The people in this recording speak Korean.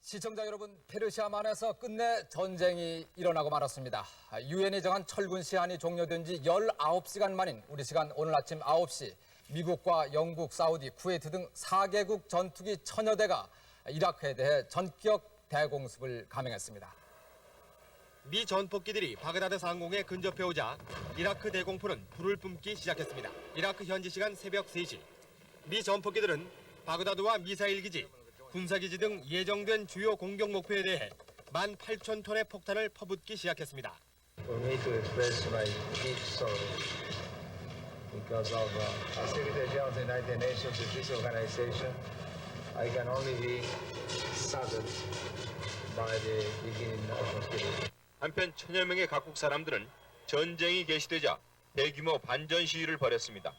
시청자 여러분, 페르시아만에서 끝내 전쟁이 일어나고 말았습니다. 유엔이 정한 철군 시한이 종료된 지 19시간 만인 우리 시간 오늘 아침 9시 미국과 영국, 사우디, 쿠웨이트 등 4개국 전투기 천여 대가 이라크에 대해 전격 대공습을 감행했습니다. 미 전폭기들이 바그다드 상공에 근접해 오자 이라크 대공포는 불을 뿜기 시작했습니다. 이라크 현지 시간 새벽 3시 미 전폭기들은 바그다드와 미사일 기지, 군사 기지 등 예정된 주요 공격 목표에 대해 18,000톤의 폭탄을 퍼붓기 시작했습니다. for me to express my deep sorrow because of uh, Secretary General of the United Nations, peace organization, I can only be saddened by the beginning of hostility. 한편 천여 명의 각국 사람들은 전쟁이 개시되자 대규모 반전 시위를 벌였습니다.